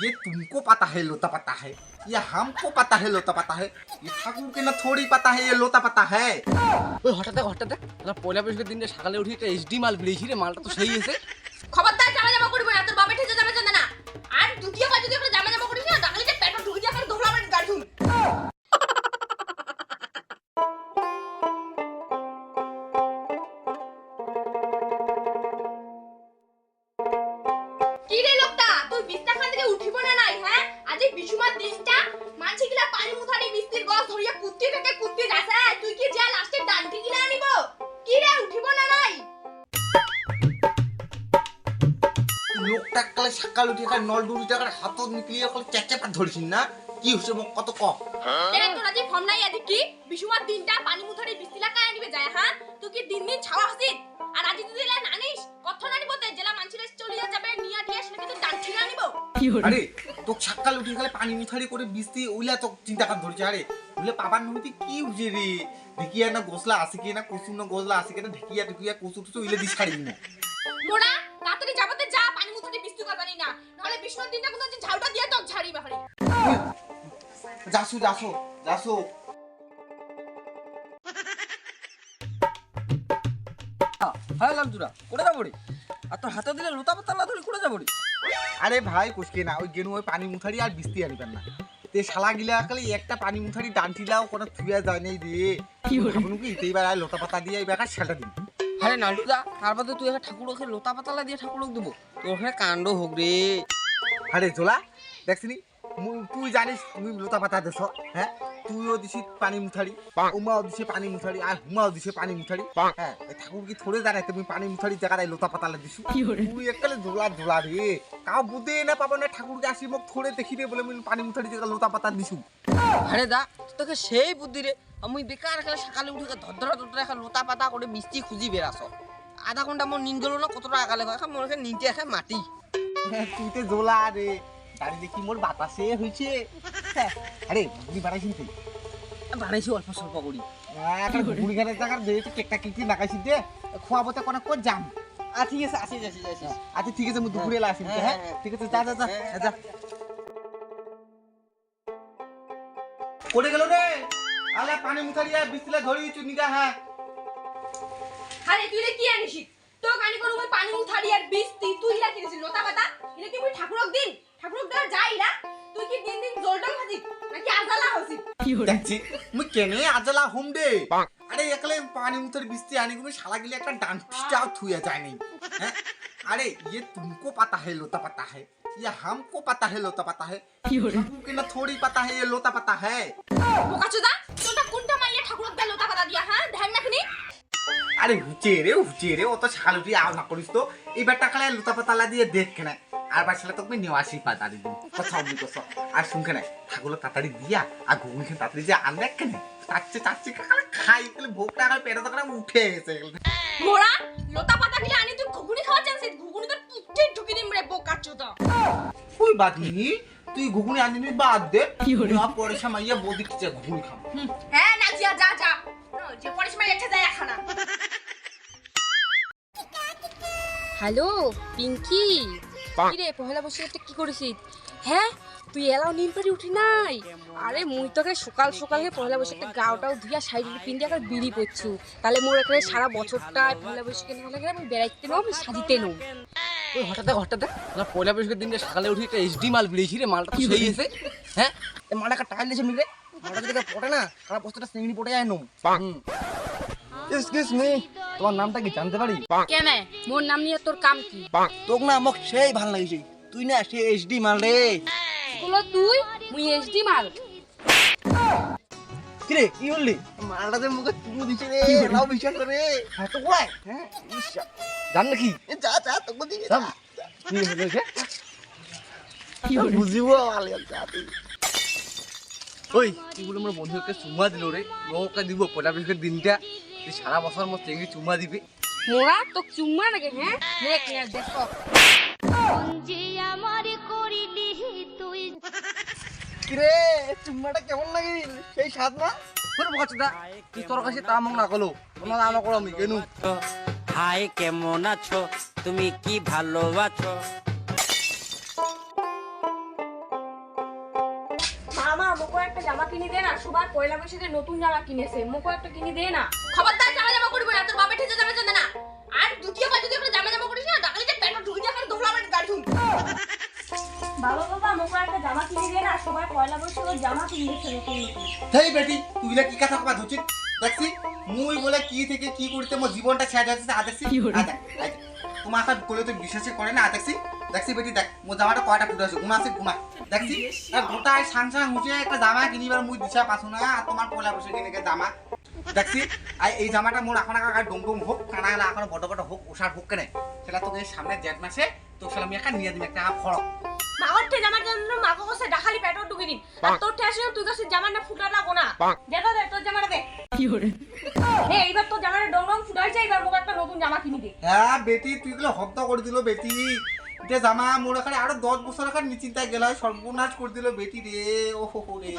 ये तुमको पता है लोता पता है ये हमको पता है लोता पता है ये ठाकुर के ना थोड़ी पता है ये लोता पता है ওই হঠাৎ দেখ হঠাৎ দেখ না পয়লা বৈশাখের দিনে সকালে উঠে একটা এইচডি মাল বেরিয়েছি রে মালটা তো সেই এসে খবরদার জামা জামা করবি বিশুমার দিনটা? মানছি কিলা পানি মুথারি মিস্ত্রির গছ ধরিয়া কুত্তি থেকে কুত্তি যাচ্ছে তুই কি যা লাস্টে ডান্টি কিনা আনিব? কি রে উঠিব না নাই? লোকটা কালে সকাল উঠে কালে নল ডুরি টাকার হাতত নিকলিয়ে কালে চেঁচে পা ধরছিস না? কি হচ্ছে মোক কত ক? এরে তোরা যে ফর্ম নাই আদি কি? বিশুমার দিনটা পানি মুথারি বিস্তিলা কায় আনিবে যায় হ্যাঁ তুই কি দিন দিন ছাওয়া হসিস? আর আজি তুই দিলা নানিস কত নানি বলতে জেলা মানছিরে চলিয়া যাবে নিয়া টিয়া সেটা কিন্তু ডান্টি আনিব। আরে তো সকাল উঠে গেলে পানি মুথারি করে বিস্তি ওইলা তো চিন্তা কার ধরছে আরে? ওইলা পাবার নহিতে কি হচ্ছে রে? ঢেকিয়া না গোসলা আছে কি না কসু না গোসলা আছে কি না ঢেকিয়া ঢেকিয়া কসু টসু ওইলা দিস ছাড়ি না। মোড়া তাড়াতাড়ি যাবতে যা পানি মুথারি বিস্তি করবানি না। নাহলে বিশুমার দিনটা কোনো যে ঝাউটা দিয়ে তো ঝাড়ি বাহারি যাসু যাসো যাসো। হ্যাঁ করে যাব রে? আর তোর হাতে দিলে লোতা পাতা না ধরে করে যাব রে? আরে ভাই কুসকে না ওই গেনু ওই পানি মুথারি আর বিস্তি আনিবেন না। তে শালা গিলা কালে একটা পানি মুথারি ডান্টিলাও কোনো থুয়া যায় নাই রে। কি ভাবনু কি এইবার আর লতা পাতা দিয়ে এইবার সেটা দিন আরে নালটুদা তার বাদে তুই একটা ঠাকুরকে লোতা পাতালা দিয়ে ঠাকুরক দেবো। তোর ওখানে কাণ্ড হোক রে। আরে জোলা দেখছিনি তুই জানিস তুমি লতা পাতা দেছ হ্যাঁ? তুইও দিছি পানি মুথারি উমাও দিছে পানি মুথারি আর হুমাও দিছে পানি মুথারি হ্যাঁ ঠাকুর কি থোড়ে জানাই তুমি পানি মুথারি জায়গায় লতা পাতালে দিছু। তুই একালে জোলা জোলা রে। কাউ বুঝে না পাবো না ঠাকুরকে আসি মোক থোড়ে দেখি রে বলে আমি পানি মুথারি জায়গা লতা পাতা দিছু। আরে দা তোকে সেই বুদ্ধি রে। আমি বেকার খেলে সকালে উঠে ধরধরা ধরধরা এখন লোতা পাতা করে মিষ্টি খুঁজি বেড়াস আধা ঘণ্টা মোর নিন গেল না কতটা আগালে হয় মোর এখানে নিতে এখন মাটি। তুই তো জোলা রে গাড়ি দেখি মোর বাতাসে হয়েছে হ্যাঁ, আরে বুড়ি বাড়াইছি তুই? বানাইছি অল্প স্বল্প করি বুড়ি ঘাটের জায়গার দিয়ে কেকটা কেকটি লাগাইছি দে খোয়াবতে কোনো কোন যাম আর ঠিক আছে আসি যাচ্ছি যাচ্ছি আচ্ছা ঠিক আছে আমি দুপুরে এলা আসি হ্যাঁ, হ্যাঁ। ঠিক আছে যা যা যা যা করে গেল রে। আলে পানি মুথারিয়া বিসলে ধরি চুনিগা হ্যাঁ। আরে তুই কি আনিস দেখছি মুই কেনে আজলা হোম দে আরে একলে পানি মুথারি বিস্তি আনি তুমি শালা গিলে একটা ডান্টিটাও থুয়া যায় নাই হ্যাঁ अरे ये तुमको पता है लोता पता है ये हमको पता है लोता पता है ठाकुर ना थोड़ी पता है ये लोता पता है বোকাচোদা তোটা কোনটা মাইয়া ঠাকুরক দে লতা পাতা দিয়া হ্যাঁ ধ্যান রাখনি আরে হুচে রে হুচে রে ও তো শালুটি আও না করিস তো এবার টাকালে লুতা পাতালা দিয়ে দেখ কেনে আর বার ছেলে তোকে নেওয়াশি পাতা দিবি কথা অমনি কস আর শুন কেনে ঠাকুর তাড়াতাড়ি দিয়া আর ঘুগনি খেয়ে তাড়াতাড়ি যে আনবে কেনে? চাচ্ছে চাচ্ছে কাকালে খাই তাহলে ভোগ টাকা পেটে টাকা উঠে এসে মোরা লতা পাতা গিলা আনি তুই ঘুগুনি খাওয়া চান্স ঘুগুনি তোর পুটে ঢুকি দিম রে বোকাচোদা তুই বাদ নি তুই ঘুগনি আনিনি বাদ দে। কি হলো? না পরে সামাইয়া বৌদি কিছে ঘুগুনি খাম হ্যাঁ নাজিয়া যা যা ও, যে পরিসমা লেখা যায় খানা হ্যালো পিঙ্কি। কি রে পহেলা বসে একটা কি করেছিস? হ্যাঁ তুই এলাও নিন পারি উঠি নাই। আরে মুই তোকে সকাল সকালে পহেলা বসে একটা গাওটাও ধুইয়া সাইড পিন্দি একটা বিড়ি করছু তাহলে মোর এখানে সারা বছরটা পহেলা বসে না লাগে আমি বেড়াইতে নো আমি সাজিতে নো ওই হঠাৎ দেখ হঠাৎ দেখ। না পয়লা বৈশাখের দিনে সকালে উঠে একটা এইচডি মাল বেরিয়েছি রে মালটা তো সেই এসে। হ্যাঁ? মালটা একটা টাইল দিয়েছে মিলে। মালটা যদি পড়ে না সারা বস্তাটা চিংড়ি পড়ে যায় নুম। এক্সকিউজ মি তোমার নামটা কি জানতে পারি? কেন? মোর নাম নিয়ে তোর কাম কি? তোক না মোক সেই ভালো লাগিছে। তুই না সেই এইচডি মাল রে। বলো তুই? মুই এসডি মাল। কিরে কি বললি মালটা যে মুখে চুমু দিছে রে নাও বিশ্বাস করে। হ্যাঁ তো কয় হ্যাঁ জান নাকি? যা যা তোকে যা। কি হয়েছে কি বুঝিব ভালো যা তুই ওই তুই বলে আমার বন্ধুকে চুমা দিল রে? লোককে দিব বৈশাখের দিনটা। তুই সারা বছর আমার চেঙ্গি চুমা দিবি? মোরা তো চুম্মা নাকি হ্যাঁ? দেখ না দেখো যে আমার করিলি তুই কিরে চুম্মাটা কেমন লাগে? সেই স্বাদ না? তোর তুই তোর কাছে তা মন না কলো তোমার করো আমি কেনু? হাই কেমন আছো? তুমি কি ভালো আছো জামা কিনে দে না। সবার পয়লা বৈশাখে নতুন জামা কিনেছে মোকো একটা কিনে দে না। খবরদার জামা জামা করবি না তোর বাবা ঠিক জামা জানে না। আর দ্বিতীয়বার যদি আমরা জামা জামা করিস না ডাকলে যে প্যান্ট ঢুকে যায় ধোলা আমার গাড়ি বাবা বাবা মোকো একটা জামা কিনে দে না। সবাই পয়লা বৈশাখের জামা কিনেছে নতুন নতুন। হেই বেটি তুই কি কথা কবা ধুচিত দেখছি মুই বলে কি থেকে কি করতে মোর জীবনটা ছেড়ে যাচ্ছে আ দেখছি। আ দেখ, আ দেখ। তোমার কাছে বলে তো বিশ্বাসই করে না আ দেখছি বেটি দেখ মোর জামাটা কয়টা ফুটে আছে ঘুমা আছে ঘুমা। দেখছি আর গোটায় সাং সাং হুঁচে একটা জামা কিনিবার মুই দিশা পাছো না আর তোমার পয়লা বসে কিনে জামা? দেখছি আর এই জামাটা মোর এখন আগে ডুম ডুম হোক কানা গেলা এখন বড় বড় হোক ওষার হোক কেনে। সেটা তোকে এই সামনে জেঠ মাসে তো সেটা আমি একটা নিয়ে দিবি একটা ফড়ক মাগর ঠে জামার জন্য মাগো কাছে ডাখালি প্যান্ট ঢুকে দিন আর তোর ঠে আসলে তুই কাছে জামার না ফুটা লাগো না দে তো দে তোর জামাটা দে। কি হরে হে এইবার তোর জামাটা ডং ডং ফুটাইছে এবার মোকে একটা নতুন জামা কিনে দে। হ্যাঁ বেটি তুই গুলো হত্যা করে দিল বেটি। এটা জামা এখানে আরও দশ বছর এখানে নিচিন্তায় গেল সর্বনাশ করে দিল বেটি রে ও হো রে।